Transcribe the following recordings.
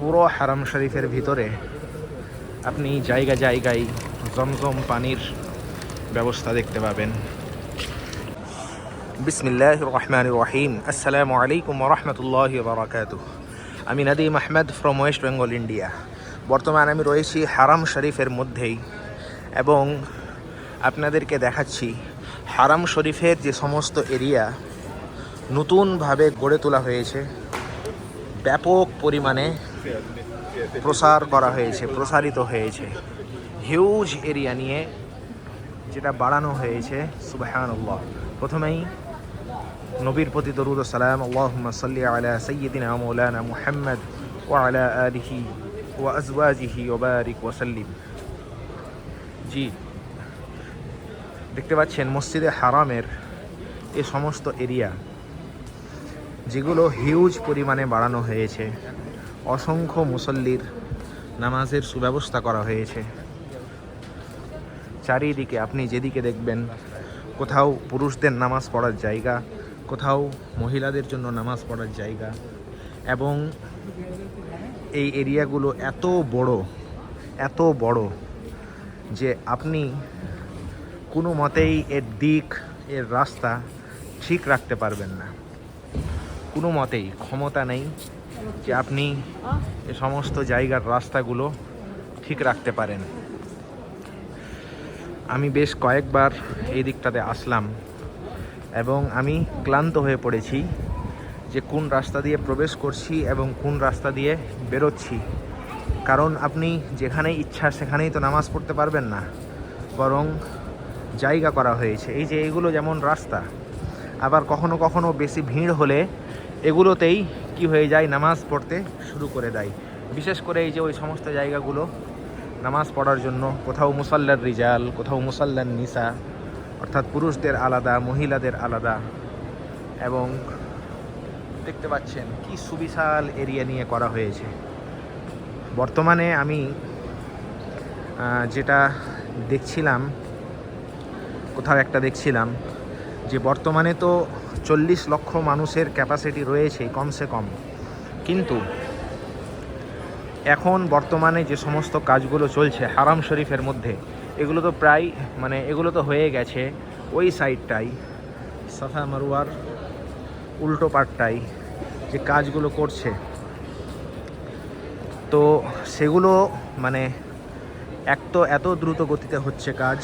পুরো হারাম শরীফের ভিতরে আপনি জায়গা জায়গায় জমজম পানির ব্যবস্থা দেখতে পাবেন। বিসমিল্লাহ রহমান রহিম। আসসালামু আলাইকুম রহমতুল্লাহ বারাকাতু আমি নদীম আহমেদ ফ্রম ওয়েস্ট বেঙ্গল ইন্ডিয়া বর্তমানে আমি রয়েছি হারাম শরীফের মধ্যেই এবং আপনাদেরকে দেখাচ্ছি হারাম শরীফের যে সমস্ত এরিয়া নতুনভাবে গড়ে তোলা হয়েছে, ব্যাপক পরিমাণে প্রসার করা হয়েছে, প্রসারিত হয়েছে। হিউজ এরিয়া নিয়ে যেটা বাড়ানো হয়েছে, সুবাহানুল্লাহ। প্রথমেই নবীর প্রতি দরুদ ও সালাম, আল্লাহুম্মা সাল্লি আলা সাইয়্যিদিনা মাওলানা মুহাম্মদ ওয়া আলা আলিহি ওয়া আজওয়াজিহি ওয়া বারিক ওয়া জি, দেখতে পাচ্ছেন মসজিদে হারামের এ সমস্ত এরিয়া যেগুলো হিউজ পরিমাণে বাড়ানো হয়েছে। অসংখ্য মুসল্লির নামাজের সুব্যবস্থা করা হয়েছে। চারিদিকে আপনি যেদিকে দেখবেন, কোথাও পুরুষদের নামাজ পড়ার জায়গা, কোথাও মহিলাদের জন্য নামাজ পড়ার জায়গা এবং এই এরিয়াগুলো এত বড় এত বড় যে আপনি কোনো মতেই এর দিক, এর রাস্তা ঠিক রাখতে পারবেন না। কোনো মতেই ক্ষমতা নেই। যে আপনি এ সমস্ত জায়গার রাস্তাগুলো ঠিক রাখতে পারেন। আমি বেশ কয়েকবার এই দিকটাতে আসলাম এবং আমি ক্লান্ত হয়ে পড়েছি যে কোন রাস্তা দিয়ে প্রবেশ করছি এবং কোন রাস্তা দিয়ে বেরোচ্ছি। কারণ আপনি যেখানেই ইচ্ছা সেখানেই তো নামাজ পড়তে পারবেন না, বরং জায়গা করা হয়েছে। এই যে এগুলো যেমন রাস্তা, আবার কখনো কখনো বেশি ভিড় হলে এগুলোতেই কি হয়ে যায়? নামাজ পড়তে শুরু করে দেয়। বিশেষ করে এই যে ওই সমস্ত জায়গাগুলো, নামাজ পড়ার জন্য, কোথাও মুসাল্লার রিজাল, কোথাও মুসাল্লার নিসা, অর্থাৎ পুরুষদের আলাদা, মহিলাদের আলাদা, এবং দেখতে পাচ্ছেন কি সুবিশাল এরিয়া নিয়ে করা হয়েছে। বর্তমানে আমি যেটা দেখছিলাম, কোথাও একটা দেখছিলাম, যে বর্তমানে তো চল্লিশ লক্ষ মানুষের ক্যাপাসিটি রয়েছে কমসে কম। কিন্তু এখন বর্তমানে যে সমস্ত কাজগুলো চলছে হারাম শরীফের মধ্যে, এগুলো তো প্রায় মানে এগুলো তো হয়ে গেছে ওই সাইডটাই সাফা মারুয়ার উল্টো পাটটাই যে কাজগুলো করছে। তো সেগুলো মানে এক তো এত দ্রুত গতিতে হচ্ছে কাজ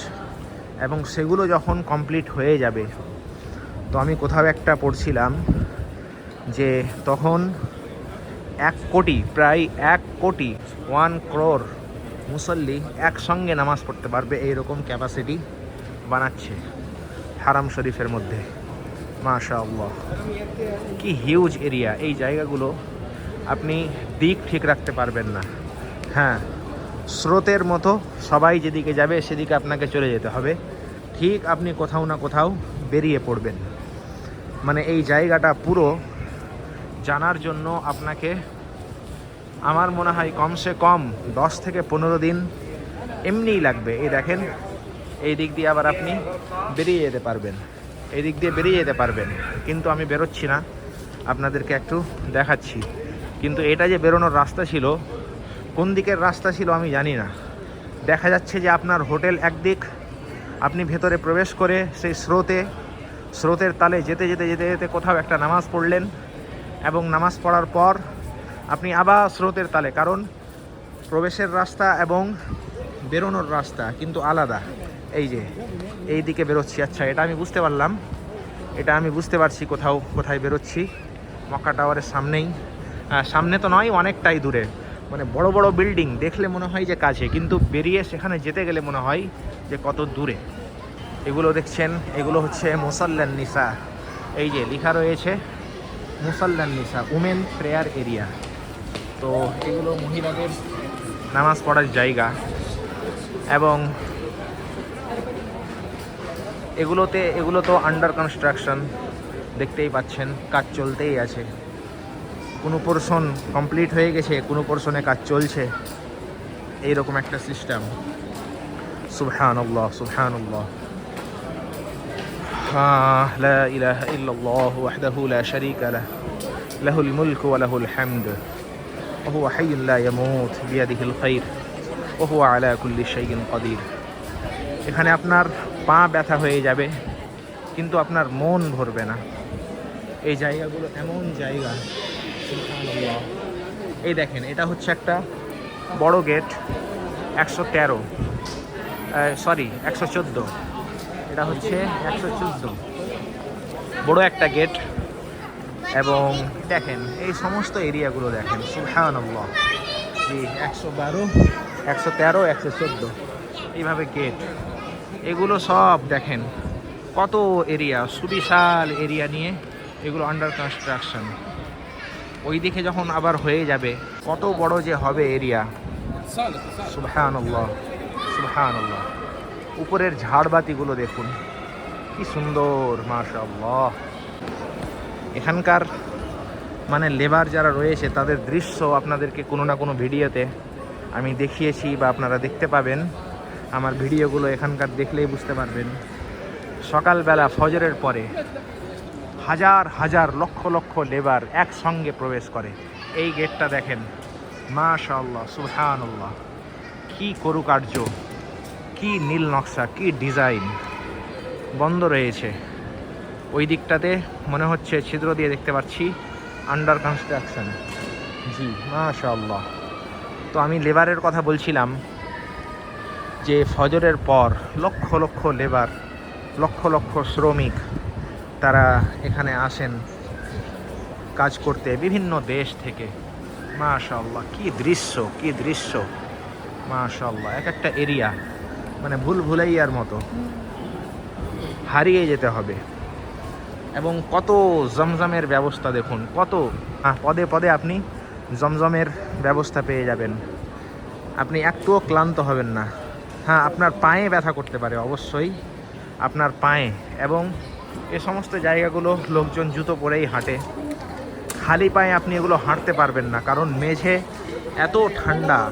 এবং সেগুলো যখন কমপ্লিট হয়ে যাবে তো আমি কোথাও একটা পড়ছিলাম যে তখন এক কোটি, প্রায় এক কোটি, ওয়ান ক্রোর মুসল্লি একসঙ্গে নামাজ পড়তে পারবে এইরকম ক্যাপাসিটি বানাচ্ছে হারাম শরীফের মধ্যে। মাশা আল্লাহ কি হিউজ এরিয়া এই জায়গাগুলো আপনি দিক ঠিক রাখতে পারবেন না। হ্যাঁ স্রোতের মতো সবাই যেদিকে যাবে সেদিকে আপনাকে চলে যেতে হবে। ঠিক আপনি কোথাও না কোথাও বেরিয়ে পড়বেন। মানে এই জায়গাটা পুরো জানার জন্য আপনাকে আমার মনে হয় কমসে কম দশ থেকে পনেরো দিন এমনিই লাগবে। এই দেখেন, এই দিক দিয়ে আবার আপনি বেরিয়ে যেতে পারবেন। এই দিক দিয়ে বেরিয়ে যেতে পারবেন। কিন্তু আমি বেরোচ্ছি না, আপনাদেরকে একটু দেখাচ্ছি। কিন্তু এটা যে বেরোনোর রাস্তা ছিল, কোন দিকের রাস্তা ছিল আমি জানি না। দেখা যাচ্ছে যে আপনার হোটেল একদিক, আপনি ভেতরে প্রবেশ করে সেই স্রোতে স্রোতের তালে যেতে যেতে যেতে যেতে কোথাও একটা নামাজ পড়লেন এবং নামাজ পড়ার পর আপনি আবার স্রোতের তালে, কারণ প্রবেশের রাস্তা এবং বেরোনোর রাস্তা কিন্তু আলাদা। এই যে, এই দিকে বেরোচ্ছি। আচ্ছা এটা আমি বুঝতে পারলাম। এটা আমি বুঝতে পারছি কোথাও, কোথায় বেরোচ্ছি। মক্কা টাওয়ারের সামনেই। সামনে তো নয়, অনেকটাই দূরে। মানে বড় বড় বিল্ডিং, দেখলে মনে হয় যে কাছে, কিন্তু বেরিয়ে সেখানে যেতে গেলে মনে হয় যে কত দূরে। এগুলো দেখছেন, এগুলো হচ্ছে মুসাল্লান নিসা। এই যে লেখা রয়েছে, মুসাল্লান নিসা, উমেন প্রেয়ার এরিয়া। তো এগুলো মহিলাদের নামাজ পড়ার জায়গা। এবং এগুলোতে, এগুলো তো আন্ডার কনস্ট্রাকশন দেখতেই পাচ্ছেন, কাজ চলতেই আছে। কোনো পোর্শন কমপ্লিট হয়ে গেছে, কোনো পোর্শনে কাজ চলছে। এইরকম একটা সিস্টেম সুবহানাল্লাহ آه لا إله إلا الله وحده لا شريك له له الملك وله الحمد وهو حي لا يموت بيده الخير وهو على كل شيء قدير এখানে আপনার পা ব্যথা হয়ে যাবে কিন্তু আপনার মন ভরবে না এই জায়গাগুলো এমন জায়গা এই দেখেন এটা হচ্ছে একটা বড় গেট একশো তেরো সরি একশো চোদ্দ এটা হচ্ছে একশো চোদ্দ। বড় একটা গেট এবং দেখেন, এই সমস্ত এরিয়াগুলো দেখেন, সুবহানাল্লাহ। জি, একশো বারো, একশো তেরো, একশো চোদ্দ। এইভাবে গেট। এগুলো সব দেখেন, কত এরিয়া, সুবিশাল এরিয়া নিয়ে এগুলো আন্ডার কনস্ট্রাকশন ওই দিকে যখন আবার হয়ে যাবে, কত বড় যে হবে এরিয়া। সুবহানাল্লাহ সুবহানাল্লাহ। উপরের ঝাড়বাতিগুলো দেখুন। কি সুন্দর, মাশাআল্লাহ। এখানকার মানে লেবার যারা রয়েছে, তাদের দৃশ্য আপনাদেরকে কোনো না কোনো ভিডিওতে আমি দেখিয়েছি বা আপনারা দেখতে পাবেন। আমার ভিডিওগুলো এখানকার দেখলেই বুঝতে পারবেন। সকালবেলা ফজরের পরে হাজার হাজার, লক্ষ লক্ষ লেবার একসঙ্গে প্রবেশ করে। এই গেটটা দেখেন। মাশাআল্লাহ, সুবহানাল্লাহ। কি করুকার্য। কি নীল নকশা, কি ডিজাইন। বন্ধ রয়েছে। ওই দিকটাতে মনে হচ্ছে ছিদ্র দিয়ে দেখতে পাচ্ছি আন্ডার কনস্ট্রাকশন জি, মাশাআল্লাহ। তো আমি লেবারের কথা বলছিলাম যে ফজরের পর লক্ষ লক্ষ লেবার, লক্ষ লক্ষ শ্রমিক তারা এখানে আসেন কাজ করতে বিভিন্ন দেশ থেকে। মাশাআল্লাহ, কি দৃশ্য কি দৃশ্য। মাশাআল্লাহ, এক একটা এরিয়া মানে ভুল ভুলাইয়ার মতো। হারিয়ে যেতে হবে। এবং কত জমজমের ব্যবস্থা দেখুন কত। আহ, পদে পদে আপনি জমজমের ব্যবস্থা পেয়ে যাবেন। আপনি একটুও ক্লান্ত হবেন না। হ্যাঁ আপনার পায়ে ব্যথা করতে পারে অবশ্যই। আপনার পায়ে। এবং এ সমস্ত জায়গাগুলো লোকজন জুতো পরেই হাঁটে। খালি পায়ে আপনি এগুলো হাঁটতে পারবেন না কারণ মেঝে এত ঠান্ডা।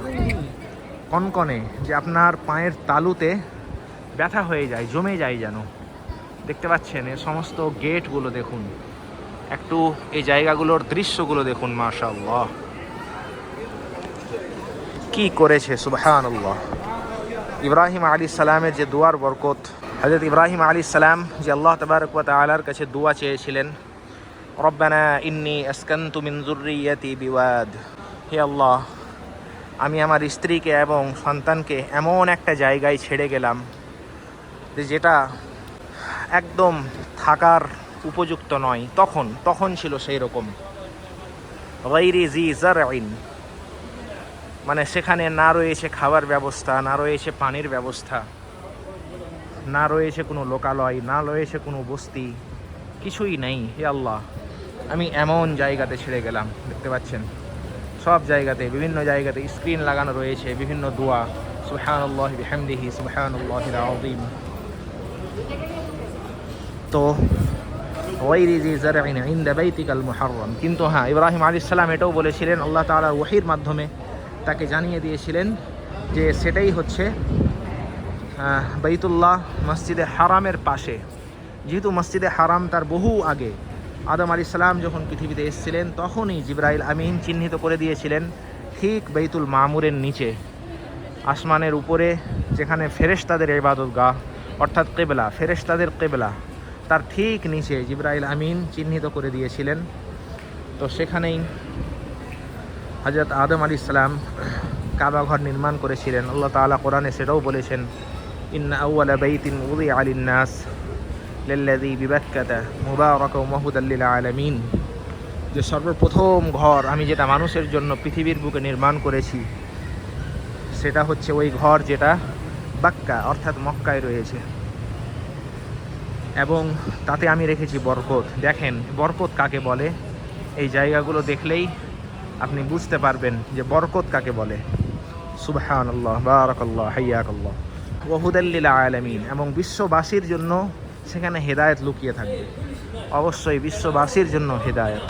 কনকনে যে আপনার পায়ের তালুতে ব্যথা হয়ে যায়, জমে যায় যেন। দেখতে পাচ্ছেন এ সমস্ত গেটগুলো দেখুন। একটু এই জায়গাগুলোর দৃশ্যগুলো দেখুন, মাশাআল্লাহ। কি করেছে, সুবহানাল্লাহ। ইব্রাহিম আলী সালামের যে দুয়ার বরকত হজরত ইব্রাহিম আলী সালাম যে আল্লাহ তবারক ওয়া তাআলার কাছে দোয়া চেয়েছিলেন, রব্বানা ইন্নি আসকানতু মিন যুররিয়াতি বিওয়াদ। হে আল্লাহ আমি আমার স্ত্রীকে এবং সন্তানকে এমন একটা জায়গায় ছেড়ে গেলাম যে যেটা একদম থাকার উপযুক্ত নয়। তখন তখন ছিল সেই রকম মানে সেখানে না রয়েছে খাবার ব্যবস্থা, না রয়েছে পানির ব্যবস্থা, না রয়েছে কোনো লোকালয়, না রয়েছে কোনো বস্তি, কিছুই নেই হে আল্লাহ। আমি এমন জায়গাতে ছেড়ে গেলাম, দেখতে পাচ্ছেন? সব জায়গাতে, বিভিন্ন জায়গাতে স্ক্রিন লাগানো রয়েছে, বিভিন্ন দোয়া। সুবহানাল্লাহ বিহামদিহি তো কিন্তু হ্যাঁ ইব্রাহিম আলাইহিস সালাম এটাও বলেছিলেন, আল্লাহ তাআলার ওয়াহির মাধ্যমে তাকে জানিয়ে দিয়েছিলেন যে সেটাই হচ্ছে বাইতুল্লাহ মসজিদে হারামের পাশে। যেহেতু মসজিদে হারাম তার বহু আগে আদম আলী সালাম যখন পৃথিবীতে এসেছিলেন, তখনই জিব্রাইল আমিন চিহ্নিত করে দিয়েছিলেন, ঠিক বাইতুল মামুরের নিচে, আসমানের উপরে, যেখানে ফেরেশতাদের ইবাদত গাহ অর্থাৎ কেবলা, ফেরেশতাদের কেবলা, তার ঠিক নিচে জিব্রাইল আমিন চিহ্নিত করে দিয়েছিলেন। তো সেখানেই হজরত আদম আলী ইসলাম কাবা ঘর নির্মাণ করেছিলেন। আল্লাহ তাআলা কোরআনে সেটাও বলেছেন, ইন্না আউয়ালা বাইতিন উদি আলিন নাস। লিল্লাযী বিবাক্কাতা মুবারাকা ওয়া মাহুদাল লিল আলামিন যে সর্বপ্রথম ঘর আমি যেটা মানুষের জন্য পৃথিবীর বুকে নির্মাণ করেছি, সেটা হচ্ছে ওই ঘর যেটা বাক্কা, অর্থাৎ মক্কায় রয়েছে। এবং তাতে আমি রেখেছি বরকত। দেখেন, বরকত কাকে বলে? এই জায়গাগুলো দেখলেই আপনি বুঝতে পারবেন যে বরকত কাকে বলে। সুবহান আল্লাহ বারাকাল্লাহ হাইয়াক আল্লাহ ওহুদাল্লিল আলামিন এবং বিশ্ববাসীর জন্য সেখানে হেদায়েত লুকিয়ে থাকবে। অবশ্যই বিশ্ববাসীর জন্য হেদায়েত।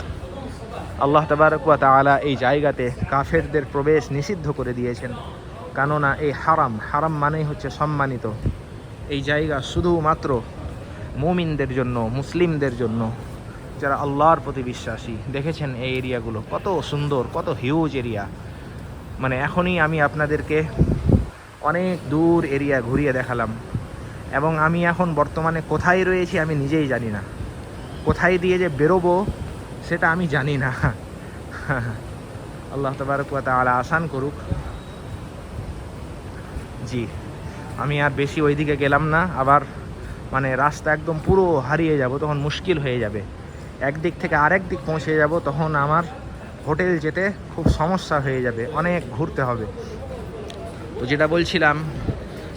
আল্লাহ তাবারকুয়া তাআলা এই জায়গাতে কাফেরদের প্রবেশ নিষিদ্ধ করে দিয়েছেন। কেননা এই হারাম হারাম মানেই হচ্ছে সম্মানিত। এই জায়গা শুধুমাত্র মুমিনদের জন্য, মুসলিমদের জন্য, যারা আল্লাহর প্রতি বিশ্বাসী। দেখেছেন এই এরিয়াগুলো? কত সুন্দর, কত হিউজ এরিয়া। মানে এখনই আমি আপনাদেরকে অনেক দূর এরিয়া ঘুরিয়ে দেখালাম। এবং আমি এখন বর্তমানে কোথায় রয়েছি আমি নিজেই জানি না। কোথায় দিয়ে যে বেরোবো, সেটা আমি জানি না। আল্লাহ তবারক ওয়া তাআলা আসান করুক। জি, আমি আর বেশি ওইদিকে গেলাম না, আবার মানে রাস্তা একদম পুরো হারিয়ে যাব, তখন মুশকিল হয়ে যাবে। একদিক থেকে আরেক দিক পৌঁছে যাব, তখন আমার হোটেল যেতে খুব সমস্যা হয়ে যাবে, অনেক ঘুরতে হবে। তো যেটা বলছিলাম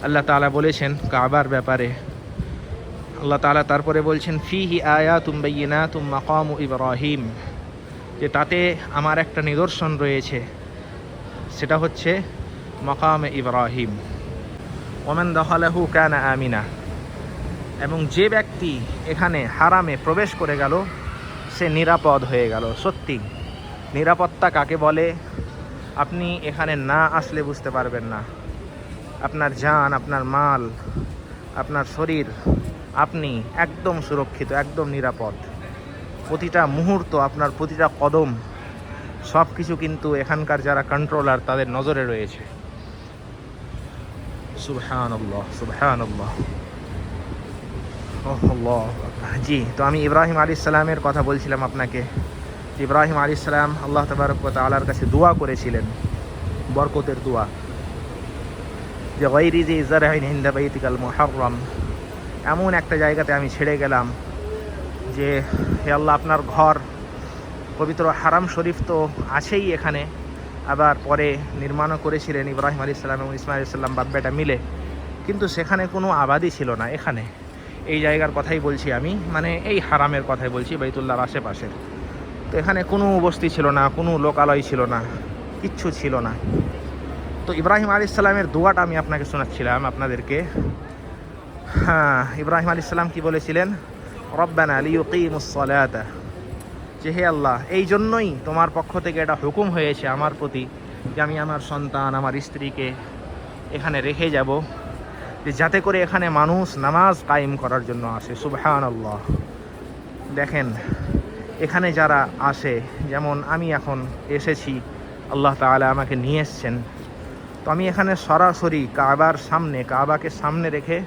আল্লাহ তাআলা বলেছেন কাবার ব্যাপারে। আল্লাহ তাআলা তারপরে বলছেন, ফিহি আয়া তুমবাইনা তুম মাকাম ইব্রাহিম। যে তাতে আমার একটা নিদর্শন রয়েছে, সেটা হচ্ছে মকাম ইব্রাহিম। ওমেন দহলাহু কানা আমিনা। এবং যে ব্যক্তি এখানে হারামে প্রবেশ করে গেল, সে নিরাপদ হয়ে গেল। সত্যি, নিরাপত্তা কাকে বলে? আপনি এখানে না আসলে বুঝতে পারবেন না। আপনার যান আপনার মাল, আপনার শরীর, আপনি একদম সুরক্ষিত, একদম নিরাপদ। প্রতিটা মুহূর্ত, আপনার প্রতিটা কদম সব কিছু কিন্তু এখানকার যারা কন্ট্রোলার তাদের নজরে রয়েছে। জি, তো আমি ইব্রাহিম আলী সালামের কথা বলছিলাম আপনাকে। ইব্রাহিম আলী সালাম আল্লাহ তবরক তালার কাছে দোয়া করেছিলেন। বরকতের দোয়া। যে গৈরি যে ইজারাহিন হিন্দা বাইতিকাল মোহারম এমন একটা জায়গাতে আমি ছেড়ে গেলাম যে, হে আল্লাহ, আপনার ঘর পবিত্র হারাম শরীফ তো আছেই এখানে। আবার পরে নির্মাণও করেছিলেন ইব্রাহিম আলী ইসলাম এবং ইসমাইল ইসলাম বাব্বেটা মিলে। কিন্তু সেখানে কোনো আবাদি ছিল না এখানে। এই জায়গার কথাই বলছি আমি মানে এই হারামের কথাই বলছি, বাইতুল্লাহর আশেপাশে তো এখানে কোনো বস্তি ছিল না, কোনো লোকালয় ছিল না, কিচ্ছু ছিল না। তো ইব্রাহিম আলী ইসলামের দোয়াটা আমি আপনাকে শোনাচ্ছিলাম আপনাদেরকে। হ্যাঁ ইব্রাহিম আলী ইসলাম কী বলেছিলেন? রব্বানা লিউকিমুসলাতা যে হে আল্লাহ, এই জন্যই তোমার পক্ষ থেকে এটা হুকুম হয়েছে আমার প্রতি যে আমি আমার সন্তান, আমার স্ত্রীকে এখানে রেখে যাব, যে যাতে করে এখানে মানুষ নামাজ কায়েম করার জন্য আসে। সুবহান আল্লাহ দেখেন, এখানে যারা আসে, যেমন আমি এখন এসেছি, আল্লাহ তাআলা আমাকে নিয়ে এসছেন। তো আমি এখানে সরাসরি কাবার সামনে, কাবাকে সামনে রেখে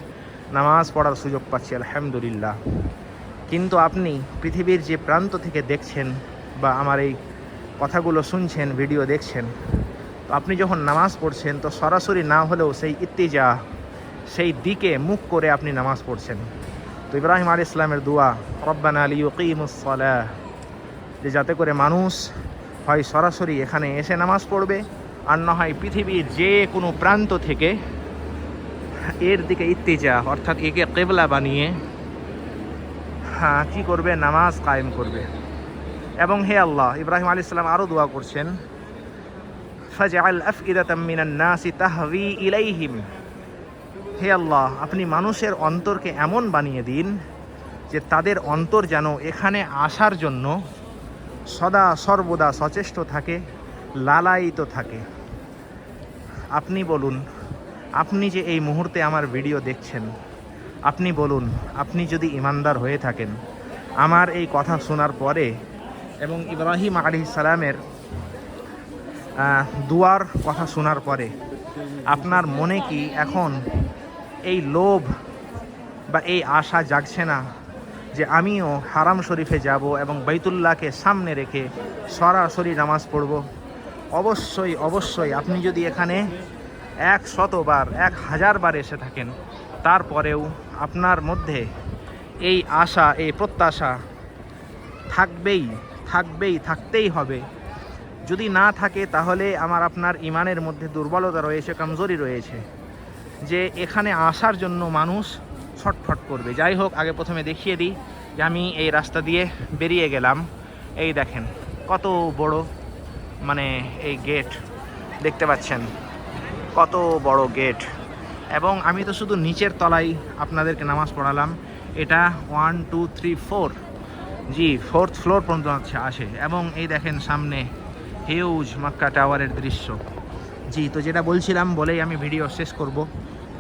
নামাজ পড়ার সুযোগ পাচ্ছি, আলহামদুলিল্লাহ। কিন্তু আপনি পৃথিবীর যে প্রান্ত থেকে দেখছেন বা আমার এই কথাগুলো শুনছেন, ভিডিও দেখছেন, তো আপনি যখন নামাজ পড়ছেন, তো সরাসরি না হলেও সেই ইত্তিজা, সেই দিকে মুখ করে আপনি নামাজ পড়ছেন। তো ইব্রাহিম আলী ইসলামের দোয়া, রব্বান আলী ইউকিমুসলাহ যে যাতে করে মানুষ হয় সরাসরি এখানে এসে নামাজ পড়বে। আর না হয় পৃথিবীর যে কোনো প্রান্ত থেকে এর দিকে ইত্তেজা, অর্থাৎ একে কেবলা বানিয়ে হ্যাঁ কী করবে? নামাজ কায়েম করবে। এবং হে আল্লাহ, ইব্রাহিম আলী ইসলাম আরও দোয়া করছেন তাহভি ইলাইহিম। হে আল্লাহ, আপনি মানুষের অন্তরকে এমন বানিয়ে দিন যে তাদের অন্তর যেন এখানে আসার জন্য সদা সর্বদা সচেষ্ট থাকে। লালায়িত থাকে। আপনি বলুন, আপনি যে এই মুহূর্তে আমার ভিডিও দেখছেন, আপনি বলুন, আপনি যদি ইমানদার হয়ে থাকেন, আমার এই কথা শোনার পরে এবং ইব্রাহিম আলী সালামের দুয়ার কথা শোনার পরে, আপনার মনে কি এখন এই লোভ বা এই আশা জাগছে না যে আমিও হারাম শরীফে যাব এবং বৈতুল্লাহকে সামনে রেখে সরাসরি নামাজ পড়ব? অবশ্যই অবশ্যই আপনি যদি এখানে এক শতবার, এক হাজার বার এসে থাকেন, তারপরেও আপনার মধ্যে এই আশা, এই প্রত্যাশা থাকবেই থাকবেই, থাকতেই হবে। যদি না থাকে, তাহলে আমার আপনার ইমানের মধ্যে দুর্বলতা রয়েছে, কমজোরি রয়েছে, যে এখানে আসার জন্য মানুষ ছটফট করবে। যাই হোক, আগে প্রথমে দেখিয়ে দিই যে আমি এই রাস্তা দিয়ে বেরিয়ে গেলাম। এই দেখেন, কত বড় মানে এই গেট দেখতে পাচ্ছেন। কত বড় গেট এবং আমি তো শুধু নিচের তলায় আপনাদেরকে নামাজ পড়ালাম। এটা one two three four G fourth floor পর্যন্ত আসে। এবং এই দেখেন সামনে হিউজ মাক্কা টাওয়ারের দৃশ্য। জি, তো যেটা বলছিলাম বলেই আমি ভিডিও শেষ করব।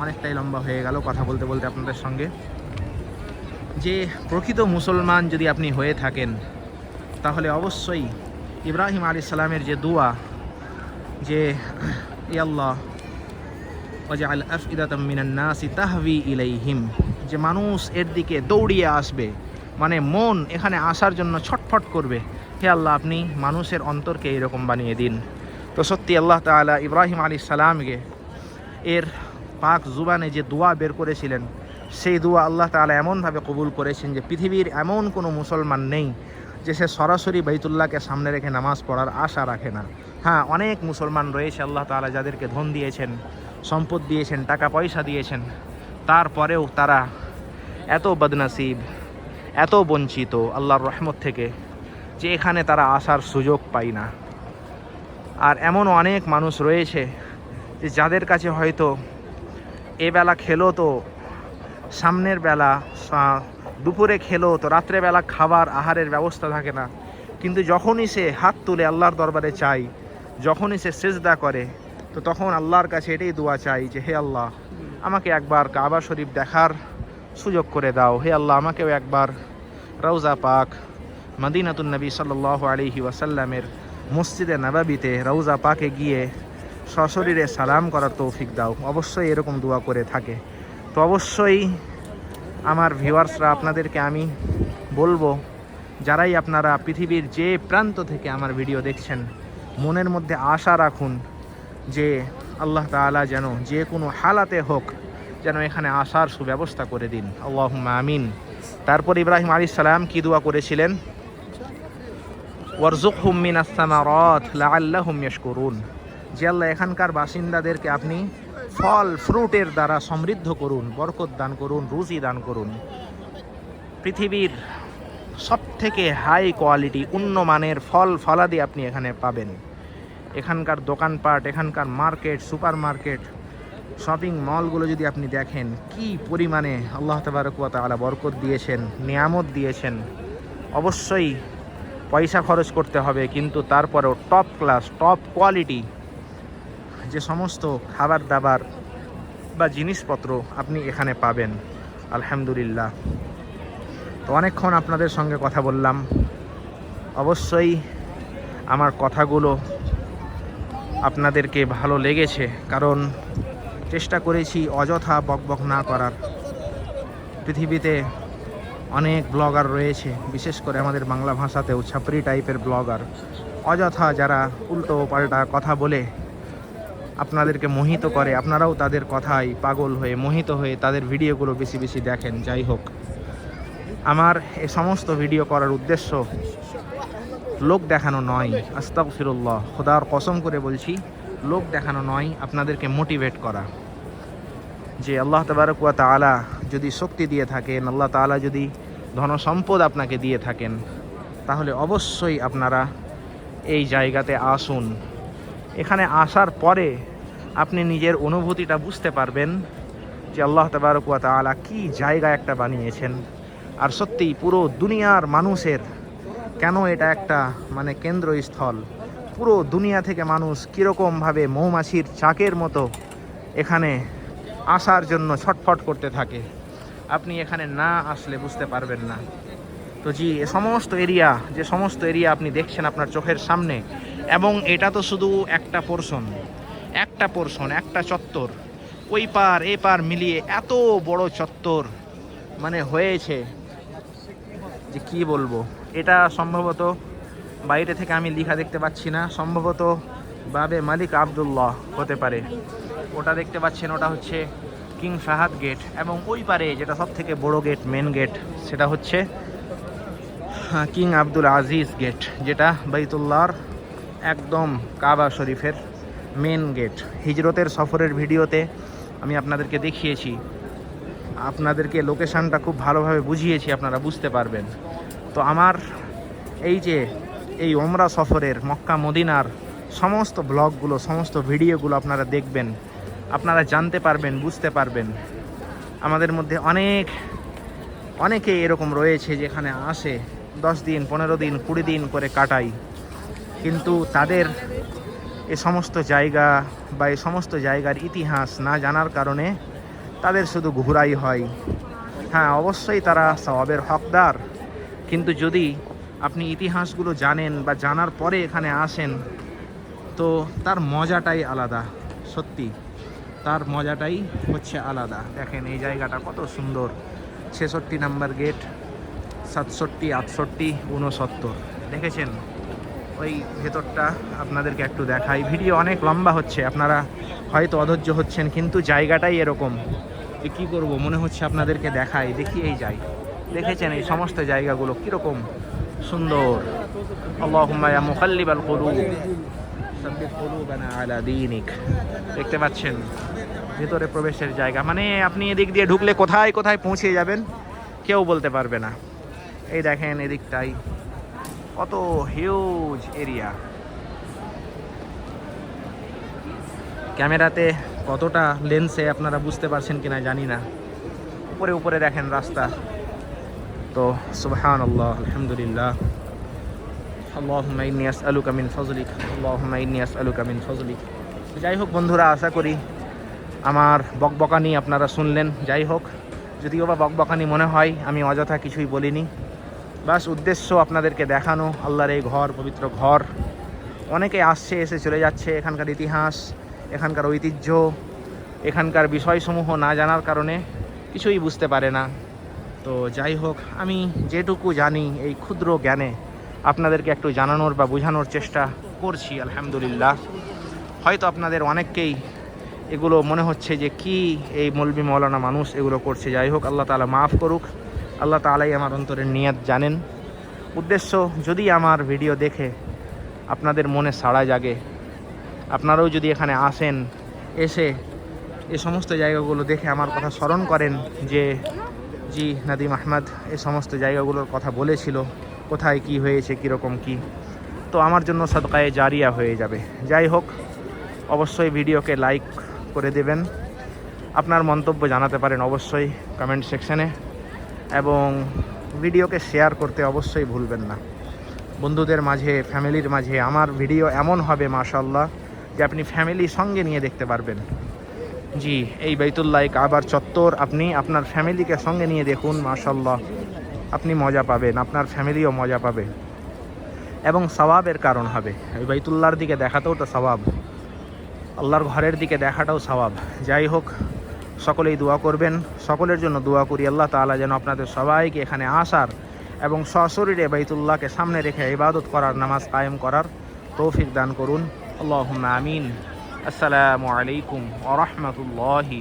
অনেকটাই লম্বা হয়ে গেল কথা বলতে বলতে আপনাদের সঙ্গে। যে প্রকৃত মুসলমান যদি আপনি হয়ে থাকেন, তাহলে অবশ্যই ইব্রাহিম আলী সালামের যে দোয়া, যে ই আল্লাহ ওজা আল আফিদাতামিনান্নাসি তাহভি ইলাইহিম। যে মানুষ এর দিকে দৌড়িয়ে আসবে মানে মন এখানে আসার জন্য ছটফট করবে। হে আল্লাহ, আপনি মানুষের অন্তরকে এরকম বানিয়ে দিন। তো সত্যি আল্লাহ তাআলা ইব্রাহিম আলী সালামকে এর পাক জুবানে যে দোয়া বের করেছিলেন, সেই দোয়া আল্লাহ তাআলা এমনভাবে কবুল করেছেন যে পৃথিবীর এমন কোনো মুসলমান নেই যে সে সরাসরি বাইতুল্লাহকে সামনে রেখে নামাজ পড়ার আশা রাখে না। হ্যাঁ অনেক মুসলমান রয়েছে, আল্লাহ তাআলা যাদেরকে ধন দিয়েছেন, সম্পদ দিয়েছেন, টাকা পয়সা দিয়েছেন, তারপরেও তারা এত বদনাসিব, এত বঞ্চিত আল্লাহর রহমত থেকে যে এখানে তারা আসার সুযোগ পায় না। আর এমনও অনেক মানুষ রয়েছে যে যাদের কাছে হয়তো এবেলা খেলো তো, সামনের বেলা দুপুরে খেলো তো রাত্রেবেলা খাবার, আহারের ব্যবস্থা থাকে না। কিন্তু যখনই সে হাত তুলে আল্লাহর দরবারে চাই যখনই সে সেজদা করে, তো তখন আল্লাহর কাছে এটাই দোয়া চাই যে, হে আল্লাহ, আমাকে একবার কাবা শরীফ দেখার সুযোগ করে দাও। হে আল্লাহ, আমাকেও একবার রৌজা পাক। মদিনাতুন নবী সাল্লাহ আলহি ওয়াসাল্লামের মসজিদে নাবাবিতে রৌজা পাকে গিয়ে সশরীরে সালাম করার তৌফিক দাও। অবশ্যই এরকম দোয়া করে থাকে। তো অবশ্যই আমার ভিউয়ার্সরা, আপনাদেরকে আমি বলব, যারাই আপনারা পৃথিবীর যে প্রান্ত থেকে আমার ভিডিও দেখছেন, মনের মধ্যে আশা রাখুন যে আল্লাহ তাআলা যেন যে কোনো হালাতে হোক, যেন এখানে আসার সুব্যবস্থা করে দিন। আল্লাহ আমিন। তারপর ইব্রাহিম আলী সালাম কি দোয়া করেছিলেন? ওয়ারজুকহুম মিনাস সামারাত লাআল্লাহুম করুন যে আল্লাহ এখানকার বাসিন্দাদেরকে আপনি ফল ফ্রুটের দ্বারা সমৃদ্ধ করুন, বরকত দান করুন রুজি দান করুন। পৃথিবীর সব থেকে হাই কোয়ালিটি উন্নমানের ফল, ফলাদি আপনি এখানে পাবেন। এখানকার দোকানপাট, এখানকার মার্কেট সুপার মার্কেট শপিং মলগুলো যদি আপনি দেখেন, কি পরিমাণে আল্লাহ আলা বরকত দিয়েছেন, নিয়ামত দিয়েছেন, অবশ্যই পয়সা খরচ করতে হবে, কিন্তু তারপরেও টপ ক্লাস টপ কোয়ালিটি যে সমস্ত খাবার দাবার বা জিনিসপত্র আপনি এখানে পাবেন, আলহামদুলিল্লাহ। তো অনেকক্ষণ আপনাদের সঙ্গে কথা বললাম। অবশ্যই আমার কথাগুলো আপনাদেরকে ভালো লেগেছে, কারণ চেষ্টা করেছি অযথা বকবক না করার। পৃথিবীতে অনেক ব্লগার রয়েছে, বিশেষ করে আমাদের বাংলা ভাষাতেও ছাপরি টাইপের ব্লগার। অযথা যারা উল্টো পাল্টা কথা বলে আপনাদেরকে মোহিত করে, আপনারাও তাদের কথায় পাগল হয়ে, মোহিত হয়ে তাদের ভিডিওগুলো বেশি বেশি দেখেন, যাই হোক। আমার এ সমস্ত ভিডিও করার উদ্দেশ্য লোক দেখানো নয় আস্তাক ফিরুল্লাহ খোদার কসম করে বলছি, লোক দেখানো নয়, আপনাদেরকে মোটিভেট করা। যে আল্লাহ তবারকুয়া তালা যদি শক্তি দিয়ে থাকেন, আল্লাহ তাআলা যদি ধনসম্পদ আপনাকে দিয়ে থাকেন, তাহলে অবশ্যই আপনারা এই জায়গাতে আসুন। এখানে আসার পরে আপনি নিজের অনুভূতিটা বুঝতে পারবেন যে আল্লাহ তবারকুয়া তালা কি জায়গা একটা বানিয়েছেন। আর সত্যিই পুরো দুনিয়ার মানুষের কেন এটা একটা মানে কেন্দ্রস্থল? পুরো দুনিয়া থেকে মানুষ কীরকমভাবে মৌমাছির চাকের মতো এখানে আসার জন্য ছটফট করতে থাকে। আপনি এখানে না আসলে বুঝতে পারবেন না। তো জি, এ সমস্ত এরিয়া, যে সমস্ত এরিয়া আপনি দেখছেন আপনার চোখের সামনে এবং এটা তো শুধু একটা পোর্শন একটা পোর্শন একটা চত্বর। ওই পার, এ পার মিলিয়ে এত বড় চত্বর মানে হয়েছে যে কি বলব? এটা সম্ভবত বাইরে থেকে আমি লিখা দেখতে পাচ্ছি না। সম্ভবত বাবে মালিক আবদুল্লাহ হতে পারে। ওটা দেখতে পাচ্ছেন, ওটা হচ্ছে কিং ফাহাদ গেট এবং ওই পারে যেটা সব থেকে বড় গেট মেন গেট, সেটা হচ্ছে কিং আব্দুল আজিজ গেট, যেটা বাইতুল্লাহর একদম কাবা শরীফের মেন গেট হিজরতের সফরের ভিডিওতে আমি আপনাদেরকে দেখিয়েছি। আপনাদেরকে লোকেশানটা খুব ভালোভাবে বুঝিয়েছি, আপনারা বুঝতে পারবেন। তো আমার এই যে এই ওমরা সফরের মক্কা মদিনার সমস্ত ব্লগগুলো, সমস্ত ভিডিওগুলো আপনারা দেখবেন, আপনারা জানতে পারবেন, বুঝতে পারবেন। আমাদের মধ্যে অনেক, অনেকে এরকম রয়েছে যেখানে আসে দশ দিন, পনেরো দিন, কুড়ি দিন করে কাটাই। কিন্তু তাদের এ সমস্ত জায়গা বা এ সমস্ত জায়গার ইতিহাস না জানার কারণে তাদের শুধু ঘুরাই হয়। হ্যাঁ অবশ্যই তারা সওয়াবের হকদার। কিন্তু যদি আপনি ইতিহাসগুলো জানেন বা জানার পরে এখানে আসেন, তো তার মজাটাই আলাদা, সত্যি। তার মজাটাই হচ্ছে আলাদা। দেখেন, এই জায়গাটা কত সুন্দর। ছেষট্টি নাম্বার গেট, সাতষট্টি, আটষট্টি উনসত্তর দেখেছেন? ওই ভেতরটা আপনাদেরকে একটু দেখাই। ভিডিও অনেক লম্বা হচ্ছে, আপনারা হয়তো অধৈর্য হচ্ছেন, কিন্তু জায়গাটাই এরকম। যে কী করব, মনে হচ্ছে আপনাদেরকে দেখাই। দেখিয়েই যাই। দেখেছেন এই সমস্ত জায়গাগুলো কীরকম সুন্দর। আল্লাহুম্মা ইয়া মুকাল্লিবাল কুলুব। সাব্বিত কুলুবানা আলা দীনিক। দেখতে পাচ্ছেন, ভেতরে প্রবেশের জায়গা। মানে আপনি এদিক দিয়ে ঢুকলে কোথায় কোথায় পৌঁছে যাবেন, কেউ বলতে পারবে না। এই দেখেন এদিকটাই। কত হিউজ এরিয়া ক্যামেরাতে কতটা লেন্সে আপনারা বুঝতে পারছেন কিনা জানি না উপরে উপরে দেখেন রাস্তা তো সুবহান আল্লাহ আলহামদুলিল্লাহ اللهم إني أسألك من فضلك اللهم إني أسألك من فضلك যাই হোক বন্ধুরা আশা করি আমার বকবকানি আপনারা শুনলেন যাই হোক যদিও বা বকবকানি মনে হয় আমি অযথা কিছুই বলিনি বাস উদ্দেশ্য আপনাদেরকে দেখানো, আল্লাহর এই ঘর, পবিত্র ঘর। অনেকে আসছে, এসে চলে যাচ্ছে, এখানকার ইতিহাস, এখানকার ঐতিহ্য, এখানকার বিষয়সমূহ না জানার কারণে কিছুই বুঝতে পারে না। তো যাই হোক, আমি যেটুকু জানি এই ক্ষুদ্র জ্ঞানে আপনাদেরকে একটু জানানোর বা বোঝানোর চেষ্টা করছি, আলহামদুলিল্লাহ। হয়তো আপনাদের অনেককেই এগুলো মনে হচ্ছে যে, কি এই মলবি মৌলানা মানুষ এগুলো করছে? যাই হোক, আল্লাহ তালা মাফ করুক। আল্লাহ তালাই আমার অন্তরের নিয়াত জানেন। উদ্দেশ্য, যদি আমার ভিডিও দেখে আপনাদের মনে সাড়া জাগে, আপনারাও যদি এখানে আসেন, এসে এ সমস্ত জায়গাগুলো দেখে আমার কথা স্মরণ করেন যে, জি, নাদিম আহমদ এ সমস্ত জায়গাগুলোর কথা বলেছিল, কোথায় কি হয়েছে, কীরকম কি, তো আমার জন্য সদকায়ে জারিয়া হয়ে যাবে। যাই হোক, অবশ্যই ভিডিওকে লাইক করে দেবেন। আপনার মন্তব্য জানাতে পারেন অবশ্যই কমেন্ট সেকশনে। এবং ভিডিওকে শেয়ার করতে অবশ্যই ভুলবেন না। বন্ধুদের মাঝে, ফ্যামিলির মাঝে আমার ভিডিও এমন হবে মাশাল্লাহ যে আপনি ফ্যামিলি সঙ্গে নিয়ে দেখতে পারবেন। জি, এই বাইতুল্লাহ কাবার চত্বর আপনি আপনার ফ্যামিলিকে সঙ্গে নিয়ে দেখুন মাশাল্লাহ আপনি মজা পাবেন, আপনার ফ্যামিলিও মজা পাবে। এবং সওয়াবের কারণ হবে। এই বাইতুল্লাহর দিকে দেখাতেও তো সওয়াব। আল্লাহর ঘরের দিকে দেখাটাও সওয়াব। যাই হোক সকলেই দোয়া করবেন, সকলের জন্য দোয়া করি আল্লাহ তালা যেন আপনাদের সবাইকে এখানে আসার এবং সশরীরে বাইতুল্লাহকে সামনে রেখে ইবাদত করার, নামাজ কায়েম করার তৌফিক দান করুন। আল্লাহ আমিন। আসসালামু আলাইকুম ওরহমতুল্লাহি